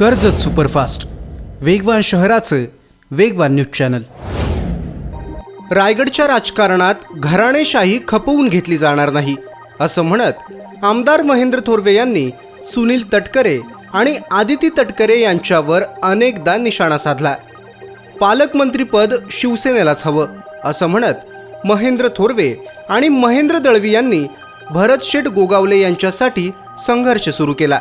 Karjat superfast. वेगवान शहराचं वेगवान न्यूज चॅनल. रायगडच्या राजकारणात घराणेशाही खपवून घेतली जाणार नाही असं म्हणत आमदार महेंद्र थोरवे यांनी सुनील तटकरे आणि आदिती तटकरे यांच्यावर अनेकदा निशाणा साधला. पालकमंत्रीपद शिवसेनेलाच हवं असं म्हणत महेंद्र थोरवे आणि महेंद्र दळवी यांनी भरत शेठ गोगावले यांच्यासाठी संघर्ष सुरू केला.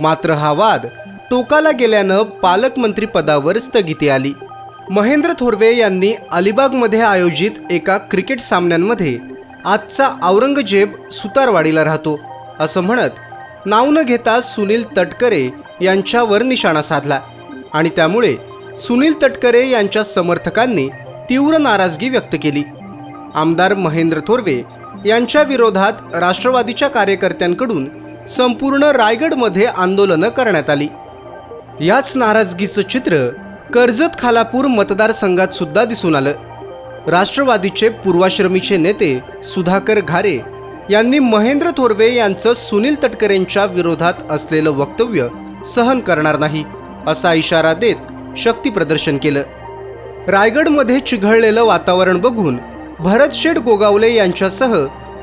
मात्र हा वाद टोकाला गेल्यानं पालकमंत्री पदावर स्थगिती आली. महेंद्र थोरवे यांनी अलिबागमध्ये आयोजित एका क्रिकेट सामन्यांमध्ये आजचा औरंगजेब सुतारवाडीला राहतो असं म्हणत नाव न घेता सुनील तटकरे यांच्यावर निशाणा साधला आणि त्यामुळे सुनील तटकरे यांच्या समर्थकांनी तीव्र नाराजगी व्यक्त केली. आमदार महेंद्र थोरवे यांच्या विरोधात राष्ट्रवादीच्या कार्यकर्त्यांकडून संपूर्ण रायगडमध्ये आंदोलनं करण्यात आली. याच नाराजगीचं चित्र कर्जत खालापूर मतदारसंघात सुद्धा दिसून आलं. राष्ट्रवादीचे पूर्वाश्रमीचे नेते सुधाकर घारे यांनी महेंद्र थोरवे यांचं सुनील तटकरेंच्या विरोधात असलेलं वक्तव्य सहन करणार नाही असा इशारा देत शक्ती प्रदर्शन केलं. रायगडमध्ये चिघळलेलं वातावरण बघून भरत शेठ गोगावले यांच्यासह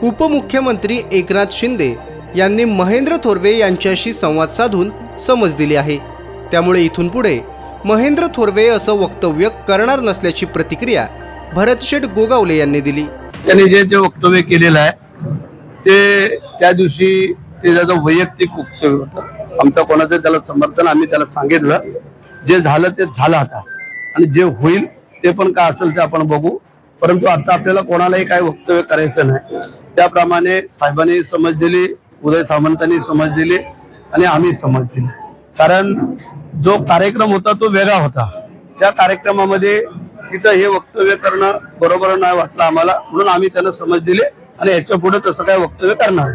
उपमुख्यमंत्री एकनाथ शिंदे यांनी महेंद्र थोरवे यांच्याशी संवाद साधून समज दिली आहे. त्यामुळे इथून पुढे महेंद्र थोरवे असं वक्तव्य करणार नसल्याची प्रतिक्रिया भरत शेठ गोगावले यांनी दिली. त्यांनी जे जे वक्तव्य केलेलं आहे ते त्या दिवशी ते त्याचं वैयक्तिक वक्तव्य होतं. आमचं कोणाचं त्याला समर्थन आम्ही त्याला सांगितलं. जे झालं ते झालं आता. आणि जे होईल ते पण काय असेल ते आपण बघू. परंतु आता आपल्याला कोणालाही काय वक्तव्य करायचं नाही. त्याप्रमाणे साहेबांनी समज दिली उदय सामंतांनी समज दिली आणि आम्ही समज दिली. कारण जो कार्यक्रम होता तो वेगळा होता. त्या कार्यक्रमामध्ये तिथं हे वक्तव्य करणं बरोबर नाही वाटलं आम्हाला म्हणून आम्ही त्यांना समज दिले आणि याच्यापुढे तसं काय वक्तव्य करणार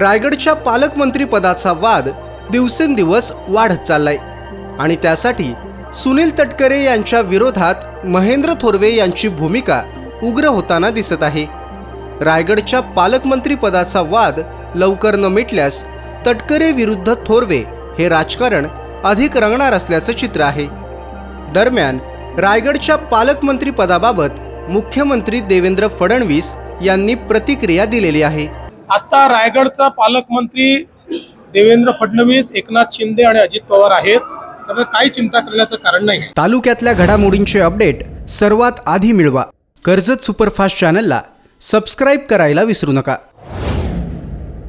रायगडच्या पालकमंत्री पदाचा वाद दिवसेंदिवस वाढत चाललाय. आणि त्यासाठी सुनील तटकरे यांच्या विरोधात महेंद्र थोरवे यांची भूमिका उग्र होताना दिसत आहे. रायगडच्या पालकमंत्री पदाचा वाद लवकर न मिटल्यास तटकरे विरुद्ध थोरवे हे राजकारण अधिक रंगणार असल्याचं चित्र आहे. दरम्यान रायगडच्या पालकमंत्री पदाबाबत मुख्यमंत्री देवेंद्र फडणवीस यांनी प्रतिक्रिया दिलेली आहे. आता रायगडचा पालकमंत्री देवेंद्र फडणवीस एकनाथ शिंदे आणि अजित पवार आहेत. त्यामुळे काही चिंता करण्याचं कारण नाही. तालुक्यातल्या घडामोडींचे अपडेट सर्वात आधी मिळवा. कर्जत सुपरफास्ट चॅनलला सबस्क्राईब करायला विसरू नका.